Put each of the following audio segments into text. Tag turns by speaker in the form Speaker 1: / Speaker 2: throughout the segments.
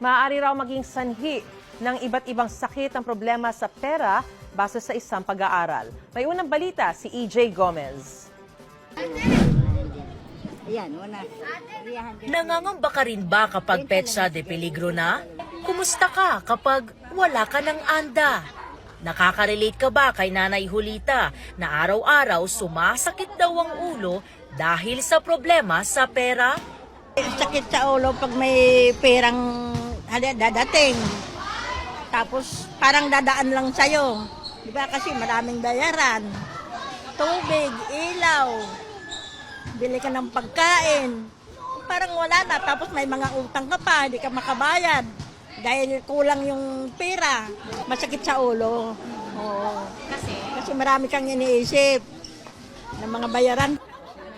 Speaker 1: maaari raw maging sanhi ng iba't ibang sakit ang problema sa pera base sa isang pag-aaral. May unang balita si EJ Gomez.
Speaker 2: Ayan, una.
Speaker 3: Nangangamba ka rin ba kapag petsa de peligro na? Kumusta ka kapag wala ka ng anda? Nakaka-relate ka ba kay Nanay Julita na araw-araw sumasakit daw ang ulo dahil sa problema sa pera?
Speaker 2: Sakit sa ulo pag may perang dadating. Tapos parang dadaan lang sa'yo. Di ba kasi maraming bayaran. Tubig, ilaw, bili ka ng pagkain. Parang wala na. Tapos may mga utang ka pa, hindi ka makabayad. Dahil kulang yung pera. Masakit sa ulo. Oo. Kasi? Kasi marami kang iniisip ng mga bayaran.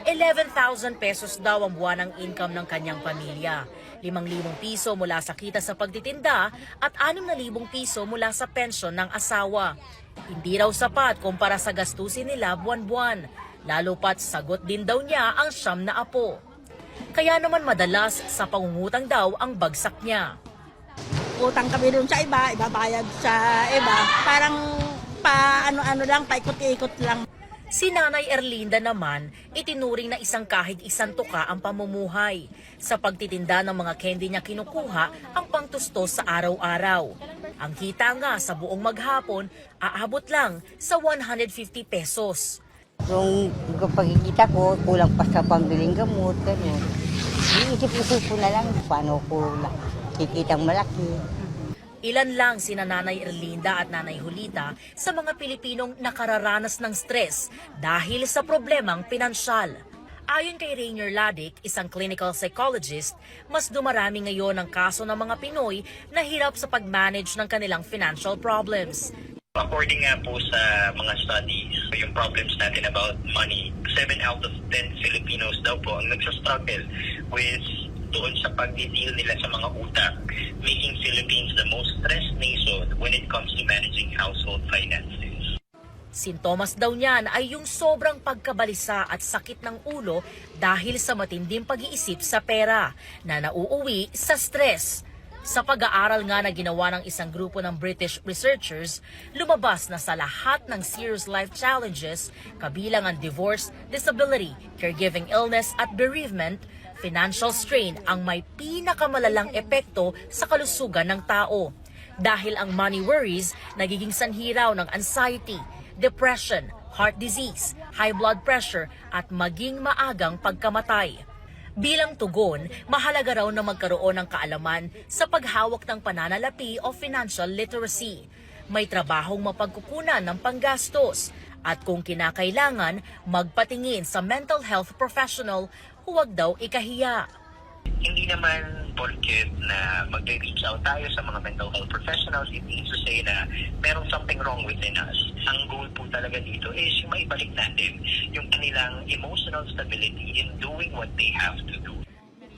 Speaker 3: 11,000 pesos daw ang buwan ng income ng kanyang pamilya. 5,000 piso mula sa kita sa pagtitinda at 6,000 piso mula sa pensyon ng asawa. Hindi raw sapat kumpara sa gastusin nila buwan-buwan. Lalo pat sagot din daw niya ang siyam na apo. Kaya naman madalas sa pangungutang daw ang bagsak niya.
Speaker 2: utang kami dun sa iba, ibabayad sa iba. Parang pa ano-ano lang, paikot-ikot lang.
Speaker 3: Si Nanay Erlinda naman, itinuring na isang kahig isang tuka ang pamumuhay. Sa pagtitinda ng mga candy niya kinukuha ang pangtustos sa araw-araw. Ang kita nga sa buong maghapon, aabot lang sa 150 pesos.
Speaker 4: Yung pagkikita ko, kulang pa sa pambiling gamot, gano'n. Iisip-isip ko na lang paano ko kikitang malaki.
Speaker 3: Ilan lang sina Nanay Erlinda at Nanay Julita sa mga Pilipinong nakararanas ng stress dahil sa problemang pinansyal. Ayon kay Rainier Ladik, isang clinical psychologist, mas dumarami ngayon ang kaso ng mga Pinoy na hirap sa pag-manage ng kanilang financial problems.
Speaker 5: According nga po sa mga studies, yung problems natin about money, 7 out of 10 Filipinos daw po ang nagsastruggle with doon sa pag-deal nila sa mga utang, making Philippines the most stressed nation when it comes to managing household finances.
Speaker 3: Sintomas daw niyan ay yung sobrang pagkabalisa at sakit ng ulo dahil sa matinding pag-iisip sa pera na nauuwi sa stress. Sa pag-aaral nga na ginawa ng isang grupo ng British researchers, lumabas na sa lahat ng serious life challenges, kabilang ang divorce, disability, caregiving illness at bereavement, financial strain ang may pinakamalalang epekto sa kalusugan ng tao. Dahil ang money worries nagiging sanhi raw ng anxiety, depression, heart disease, high blood pressure at maging maagang pagkamatay. Bilang tugon, mahalaga raw na magkaroon ng kaalaman sa paghawak ng pananalapi o financial literacy. May trabahong mapagkukunan ng panggastos at kung kinakailangan, magpatingin sa mental health professional, huwag daw ikahiya.
Speaker 5: Hindi naman porket na mag-reach out tayo sa mga mental health professionals, it means to say na merong something wrong within us. Ang goal po talaga dito is yung maibalik natin yung kanilang emotional stability in doing what they have to do.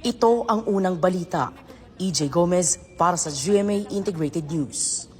Speaker 6: Ito ang unang balita. EJ Gomez para sa GMA Integrated News.